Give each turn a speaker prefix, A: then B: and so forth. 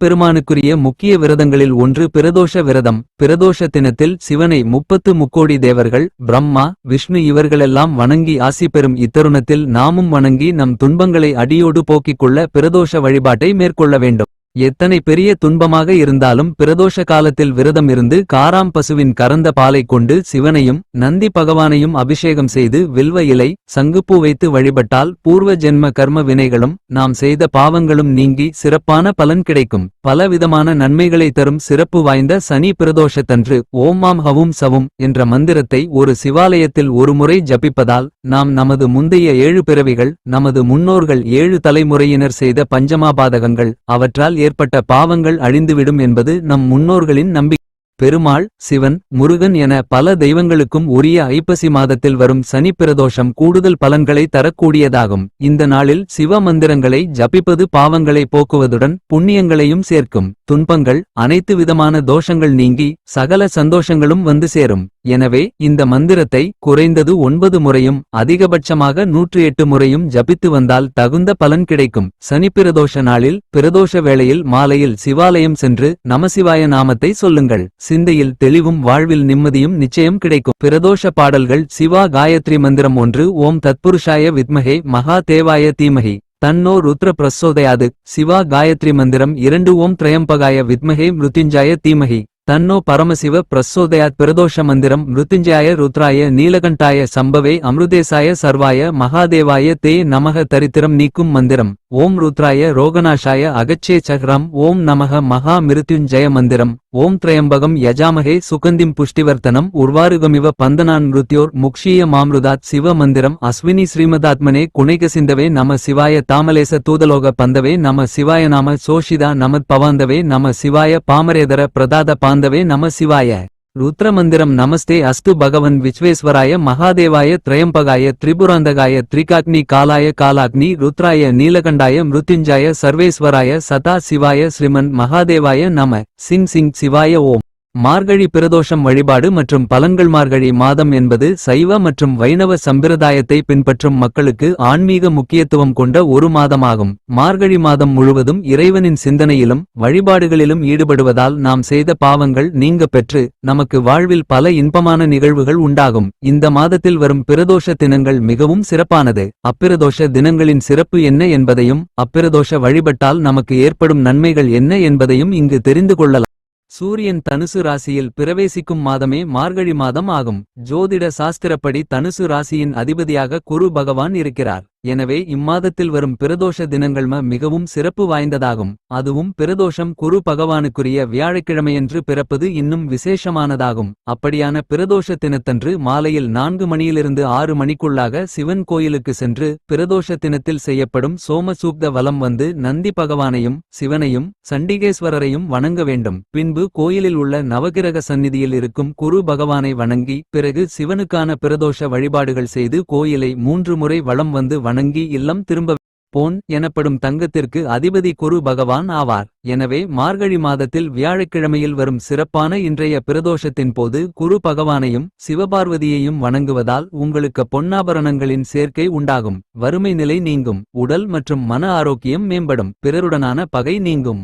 A: பெருமானுக்குரிய முக்கிய விரதங்களில் ஒன்று பிரதோஷ விரதம். பிரதோஷ தினத்தில் சிவனை முப்பத்து முக்கோடி தேவர்கள் பிரம்மா விஷ்ணு இவர்களெல்லாம் வணங்கி ஆசி பெறும் இத்தருணத்தில் நாமும் வணங்கி நம் துன்பங்களை அடியோடு போக்கிக் கொள்ள பிரதோஷ வழிபாட்டை மேற்கொள்ள வேண்டும். எத்தனை பெரிய துன்பமாக இருந்தாலும் பிரதோஷ காலத்தில் விரதம் இருந்து காராம் பசுவின் கறந்த பாலை கொண்டு சிவனையும் நந்தி பகவானையும் அபிஷேகம் செய்து வில்வ இலை சங்குப்பூ வைத்து வழிபட்டால் பூர்வ ஜென்ம கர்ம வினைகளும் நாம் செய்த பாவங்களும் நீங்கி சிறப்பான பலன் கிடைக்கும். பலவிதமான நன்மைகளை தரும் சிறப்பு வாய்ந்த சனி பிரதோஷத்தன்று ஓம் மாம் ஹவும் சவும் என்ற மந்திரத்தை ஒரு சிவாலயத்தில் ஒருமுறை ஜபிப்பதால் நாம் நமது முந்தைய ஏழு பிறவிகள் நமது முன்னோர்கள் ஏழு தலைமுறையினர் செய்த பஞ்சமாபாதகங்கள் அவற்றால் ஏற்பட்ட பாவங்கள் அழிந்துவிடும் என்பது நம் முன்னோர்களின் நம்பிக்கை. பெருமாள் சிவன் முருகன் என பல தெய்வங்களுக்கும் உரிய ஐப்பசி மாதத்தில் வரும் சனி பிரதோஷம் கூடுதல் பலன்களை தரக்கூடியதாகும். இந்த நாளில் சிவ மந்திரங்களை ஜபிப்பது பாவங்களை போக்குவதுடன் புண்ணியங்களையும் சேர்க்கும். துன்பங்கள் அனைத்து விதமான தோஷங்கள் நீங்கி சகல சந்தோஷங்களும் வந்து சேரும். எனவே இந்த மந்திரத்தை குறைந்தது ஒன்பது முறையும் அதிகபட்சமாக நூற்றி எட்டு முறையும் ஜபித்து வந்தால் தகுந்த பலன் கிடைக்கும். சனி பிரதோஷ நாளில் பிரதோஷ வேளையில் மாலையில் சிவாலயம் சென்று நமசிவாய நாமத்தை சொல்லுங்கள். சிந்தையில் தெளிவும் வாழ்வில் நிம்மதியும் நிச்சயம் கிடைக்கும். பிரதோஷ பாடல்கள் சிவா காயத்ரி மந்திரம் ஒன்று ஓம் தத்புருஷாய வித்மகே மகா தேவாய தீமகி தன்னோ ருத்ர பிரசோதயாது சிவா காயத்ரி மந்திரம் இரண்டு ஓம் திரயம்பகாய வித்மகே மிருத்யுஞ்சாய தீமகி தன்னோ பரமசிவ பிரசோதயாத் பிரதோஷ மந்திரம் மிருத்துஞ்சாய ருத்ராய நீலகண்டாய சம்பவே அமிர்தேசாய சர்வாய மகாதேவாய தே நமக தரித்திரம் நீக்கும் மந்திரம். ஓம் ருத்ராய ரோகநாஷாய அகச்சே சஹ்ரம் ஓம் நமக மகா மிருத்யுஞ்சய மந்திரம். ஓம் திரையம்பகம் யஜாமகே சுகந்திம் புஷ்டிவர்த்தனம் உர்வாருகமிவ பந்தனான் நிருத்யோர் முக்ஷீய மாம்ருதாத் சிவ மந்திரம் அஸ்வினி ஸ்ரீமதாத்மனே குணைக நம சிவாய தாமலேச தூதலோக பந்தவே நம சிவாய நாம சோஷிதா நமத் பவாந்தவே நம சிவாய பாமரேதர பிரதாத பாந்தவே நம சிவாய. ருத்ரமந்திரம் நமஸ்தே அஸ்து பகவன் விஸ்வேஸ்வராய மகாதேவாய திரயம்பகாய திரிபுராந்தகாய திரிகாக்னி காலாய காலாக்னி ருத்ராய நீலகண்டாய மிருத்யுஞ்சாய சர்வேஸ்வராய சதா சிவாய ஸ்ரீமன் மகாதேவாய நம. சிங் சிங் சிவாய ஓம். மார்கழி பிரதோஷம் வழிபாடு மற்றும் பலன்கள் மார்கழி மாதம் என்பது சைவ மற்றும் வைணவ சம்பிரதாயத்தை பின்பற்றும் மக்களுக்கு ஆன்மீக முக்கியத்துவம் கொண்ட ஒரு மாதமாகும். மார்கழி மாதம் முழுவதும் இறைவனின் சிந்தனையிலும் வழிபாடுகளிலும் ஈடுபடுவதால் நாம் செய்த பாவங்கள் நீங்க பெற்று நமக்கு வாழ்வில் பல இன்பமான நிகழ்வுகள் உண்டாகும். இந்த மாதத்தில் வரும் பிரதோஷ தினங்கள் மிகவும் சிறப்பானது. அப்பிரதோஷ தினங்களின் சிறப்பு என்ன என்பதையும் அப்பிரதோஷ வழிபட்டால் நமக்கு ஏற்படும் நன்மைகள் என்ன என்பதையும் இங்கு தெரிந்து கொள்ளலாம். சூரியன் தனுசு ராசியில் பிரவேசிக்கும் மாதமே மார்கழி மாதம் ஆகும். ஜோதிட சாஸ்திரப்படி தனுசு ராசியின் அதிபதியாக குரு பகவான் இருக்கிறார். எனவே இம்மாதத்தில் வரும் பிரதோஷ தினங்கள் மிகவும் சிறப்பு வாய்ந்ததாகும். அதுவும் பிரதோஷம் குரு பகவானுக்குரிய வியாழக்கிழமையன்று பிறப்பது இன்னும் விசேஷமானதாகும். அப்படியான பிரதோஷ தினத்தன்று மாலையில் நான்கு மணியிலிருந்து ஆறு மணிக்குள்ளாக சிவன் கோயிலுக்கு சென்று பிரதோஷ தினத்தில் செய்யப்படும் சோமசூப்த வலம் வந்து நந்தி பகவானையும் சிவனையும் சண்டிகேஸ்வரரையும் வணங்க வேண்டும். பின்பு கோயிலில் உள்ள நவகிரக சந்நிதியில் இருக்கும் குரு பகவானை வணங்கி பிறகு சிவனுக்கான பிரதோஷ வழிபாடுகள் செய்து கோயிலை மூன்று முறை வளம் வந்து வணங்கி இல்லம் திரும்ப போன் எனப்படும் தங்கத்திற்கு அதிபதி குரு பகவான் ஆவார். எனவே மார்கழி மாதத்தில் வியாழக்கிழமையில் வரும் சிறப்பான இன்றைய பிரதோஷத்தின் போது குரு பகவானையும் சிவபார்வதியையும் வணங்குவதால் உங்களுக்கு பொன்னாபரணங்களின் சேர்க்கை உண்டாகும். வறுமை நிலை நீங்கும். உடல் மற்றும் மன ஆரோக்கியம் மேம்படும். பிறருடனான பகை நீங்கும்.